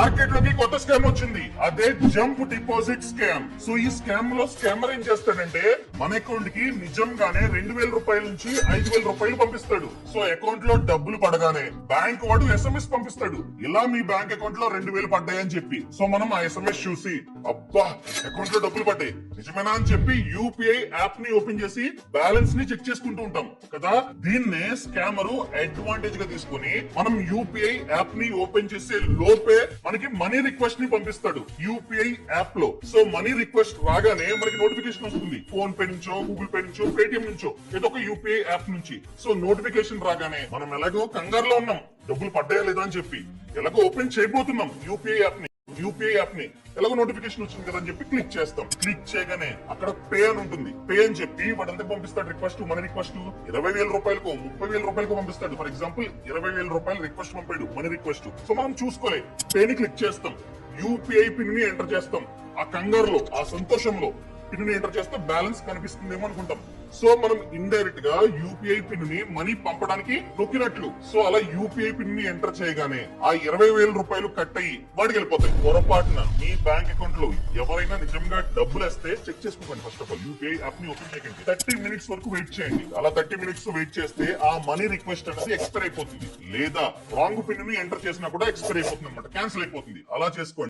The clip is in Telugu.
మార్కెట్లోకి కొత్త స్కామ్ వచ్చింది. అదే జంప్ డిపాజిట్ స్కామ్. సో ఈ స్కామ్లో స్కామర్ ఏం చేస్తాడంటే మన అకౌంట్కి నిజంగానే రెండు వేల రూపాయల నుంచి ఐదు వేల రూపాయలు పంపిస్తాడు. సో అకౌంట్లో డబ్బులు పడగానే బ్యాంక్ వాడు ఎస్ఎంఎస్ పంపిస్తాడు. ఇలా మీ బ్యాంక్ అకౌంట్లో రెండు వేలు పడ్డాయని చెప్పి. సో మనం ఆ ఎస్ఎంఎస్ చూసి అబ్బా అకౌంట్లో డబ్బులు పడ్డాయి. నిజమేనా అని చెప్పి యూపీఐ యాప్ని ఓపెన్ చేసి బ్యాలెన్స్ని చెక్ చేసుకుంటూ ఉంటాం. కదా? దీన్నే స్కామరు అడ్వాంటేజ్గా తీసుకుని మనం యూపీఐ యాప్ని ఓపెన్ చేసే లోపే మనకి మనీ రిక్వెస్ట్ని పంపిస్తాడు యూపీఐ యాప్లో. సో మనీ రిక్వెస్ట్ రాగానే మనకి నోటిఫికేషన్ వస్తుంది. ఫోన్ పే నుంచో గూగుల్ పే నుంచో పేటిఎం నుంచో ఏదో ఒక యూపీఐ యాప్ నుంచి. సో నోటిఫికేషన్ రాగానే మనం ఎలాగో కంగారులో ఉన్నాం. డబ్బులు పడ్డాయా లేదా అని చెప్పి ఎలాగో ఓపెన్ చేయబోతున్నాం యూపీఐ యాప్ని. యూపీఐ యాప్ని ఎలాగో నోటిఫికేషన్ వచ్చింది కదా అని చెప్పి క్లిక్ చేస్తాం. క్లిక్ చేయగానే అక్కడ పే అని ఉంటుంది. పే అని చెప్పి వాడు ఎంత పంపిస్తాడు రిక్వెస్ట్ మన రిక్వెస్ట్. ఇరవై వేల రూపాయలకు ముప్పై వేల రూపాయలకు పంపిస్తాడు. ఫర్ ఎగ్జాంపుల్ ఇరవై వేల రూపాయలు రిక్వెస్ట్ పంపాడు మన రిక్వెస్ట్. సో మనం చూసుకోలే. పే ని క్లిక్ చేస్తాం. యూపీఐ పిన్ని ఎంటర్ చేస్తాం. ఆ కంగారులో ఆ సంతోషంలో పిన్ని ఎంటర్ చేస్తే బ్యాలెన్స్ కనిపిస్తుందేమో అనుకుంటాం. సో మనం ఇండైరెక్ట్గా యూపీఐ పిన్ని మనీ పంపడానికి నొక్కినట్లు. సో అలా యూపీఐ పిన్ని ఎంటర్ చేయగానే ఆ ఇరవై వేల రూపాయలు కట్ అయ్యి వాడికి వెళ్ళిపోతాయి. పొరపాటున మీ బ్యాంక్ అకౌంట్లో ఎవరైనా నిజంగా డబ్బులు వస్తే చెక్ చేసుకోండి ఫస్ట్ ఆఫ్ ఆల్ యూపీఐ యాప్ని ఓపెన్ చేయండి థర్టీ మినిట్స్ వరకు వెయిట్ చేయండి. అలా థర్టీ మినిట్స్ వెయిట్ చేస్తే ఆ మనీ రిక్వెస్ట్ అనేది ఎక్స్పైర్ అయిపోతుంది. లేదా రాంగ్ పిన్ని ఎంటర్ చేసినా కూడా ఎక్స్పైర్ అయిపోతుంది అనమాట క్యాన్సిల్ అయిపోతుంది. అలా చేసుకోండి.